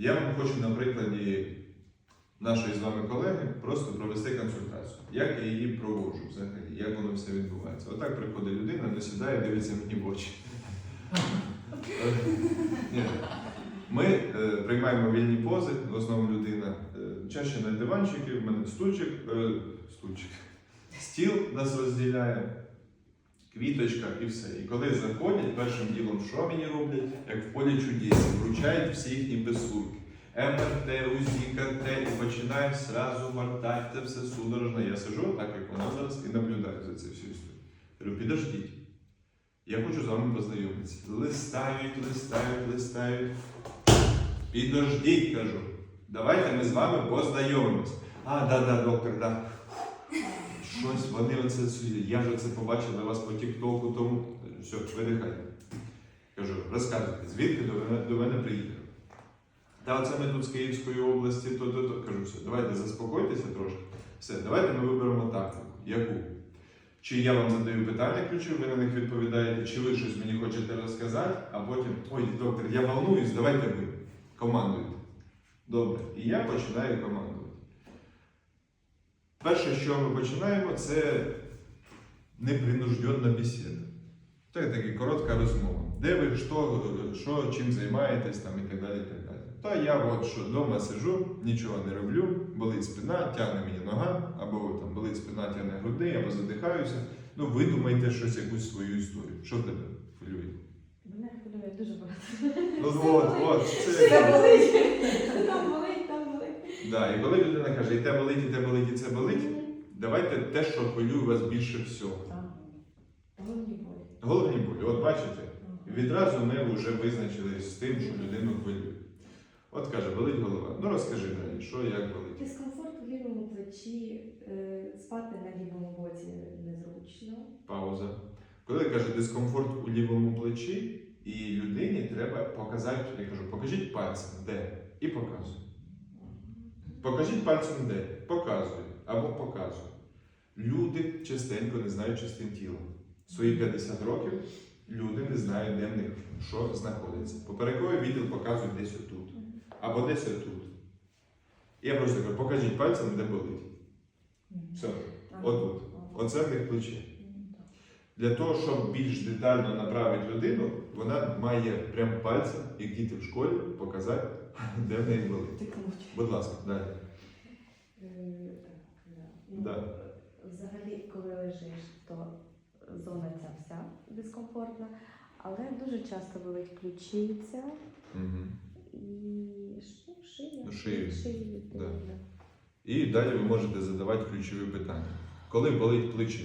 Я вам хочу на прикладі нашої з вами колеги просто провести консультацію. Як я її проводжу взагалі, як воно все відбувається. Отак приходить людина, не сідає, дивиться мені в очі. Е, Ми е, приймаємо вільні пози, в основному людина. Е, чаще на диванчики, в мене стульчик, е, стульчик. Стіл нас розділяє, квіточка і все. І коли заходять, першим ділом, що мені роблять, як в полі чудес, вручають всі їхні писульки. МРТ, УЗІ, КТ, і починають сразу мортати, це все судорожно. Я сижу, так як воно зараз, і наблюдаю за це всю історію. Говорю, підождіть. Я хочу з вами познайомитися. Листають, листають, листають. Підождіть, кажу. Давайте ми з вами познайомимось. А, да, да, доктор, да. Щось вони оце. Я ж це побачив вас по Тіктоку, тому все, видихайте. Кажу, розказуйте, звідки до мене, до мене приїхали? Та оце ми тут з Київської області, то, то, то. Кажу, все, давайте заспокойтеся трошки. Все, давайте ми виберемо тактику. Яку? Чи я вам задаю питання ключові, ви на них відповідаєте, чи ви щось мені хочете розказати, а потім, ой, доктор, я волнуюсь, давайте ви командуйте. Добре. І я починаю командувати. Перше, що ми починаємо, це непринужденна бесіда. Це така коротка розмова. Де ви, що, що чим займаєтесь там, і так далі. і так далі. Та я от що вдома сижу, нічого не роблю, болить спина, тягне мені нога, або там болить спина, тягне груди, або задихаюся. Ну, видумайте щось, якусь свою історію. Що тебе хвилює? Мене хвилює дуже багато. Ну от, от, це. болить. Там болить, там болить. Да, і коли людина каже, і те болить, і те болить, і це болить, давайте те, що хвилює вас більше всього. Так. Головні болі. Головні болі, от бачите, відразу ми вже визначились з тим, що людину хвилює. От каже, болить голова. Ну розкажи далі, що як болить. Дискомфорт у лівому плечі, е, спати на лівому боці незручно. Пауза. Коли каже дискомфорт у лівому плечі, і людині треба показати, я кажу, покажіть пальцем, де, і показує. Покажіть пальцем де, показує або показує. Люди частенько не знають частин тіла. Свої 50 років люди не знають, де в них що знаходиться. Поперековий відділ показує десь отут. Або десь отут. Я просто кажу, покажіть пальцем, де болить. Все, отут. Оце в них плече. Для того, щоб більш детально направити людину, вона має прям пальцем, як діти в школі, показати, де в неї болить. Тикнуть. Будь ласка, далі. Е, так, да. Ну, Да. Взагалі, коли лежиш, то зона ця вся дискомфортна, але дуже часто болить ключиця Угу. і ш- ну, шия. Ну, шию. Шию, Да. да. І далі ви можете задавати ключові питання. Коли болить плече?